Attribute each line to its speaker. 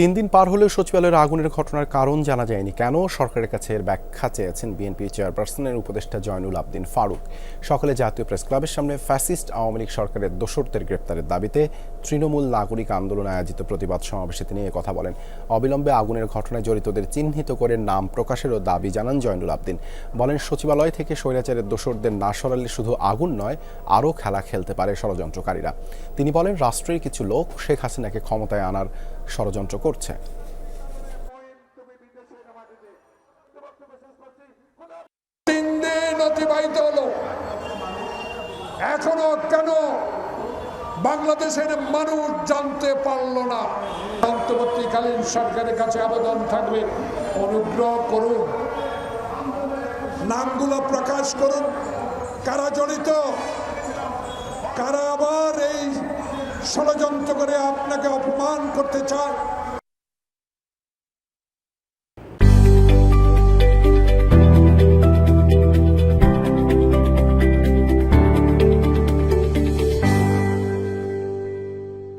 Speaker 1: তিন দিন পার হলেও সচিবালয়ের আগুনের ঘটনার কারণ জানা যায়নি। কেন? সরকারের কাছে এর ব্যাখ্যা চেয়েছেন বিএনপি চেয়ারপারসনের উপদেষ্টা জয়নুল আবদিন ফারুক। সকালে জাতীয় প্রেস ক্লাবের সামনে ফ্যাসিস্ট আওয়ামী লীগ সরকারের দোসরদের গ্রেপ্তারের দাবিতে তৃণমূল নাগরিক আন্দোলন আয়োজিত প্রতিবাদ সমাবেশে তিনি কথা বলেন। অবিলম্বে আগুনের ঘটনায় জড়িতদের চিহ্নিত করে নাম প্রকাশেরও দাবি জানান জয়নুল আবদিন। বলেন, সচিবালয় থেকে স্বৈরাচারের দোসরদের না সরালে শুধু আগুন নয়, আরও খেলা খেলতে পারে ষড়যন্ত্রকারীরা। তিনি বলেন, রাষ্ট্রের কিছু লোক শেখ হাসিনাকে ক্ষমতায় আনার ষড়যন্ত্র করছে।
Speaker 2: তিন দিন অতিবাহিত হলো। এখনও কেন বাংলাদেশের মানুষ জানতে পারল না? অন্তর্বর্তীকালীন সরকারের কাছে আবেদন থাকবে। অনুগ্রহ করুন। নামগুলো প্রকাশ করুন। কারা জড়িত? কারা আবার এই ষড়যন্ত্র করে আপনাকে অপমান করতে চায়?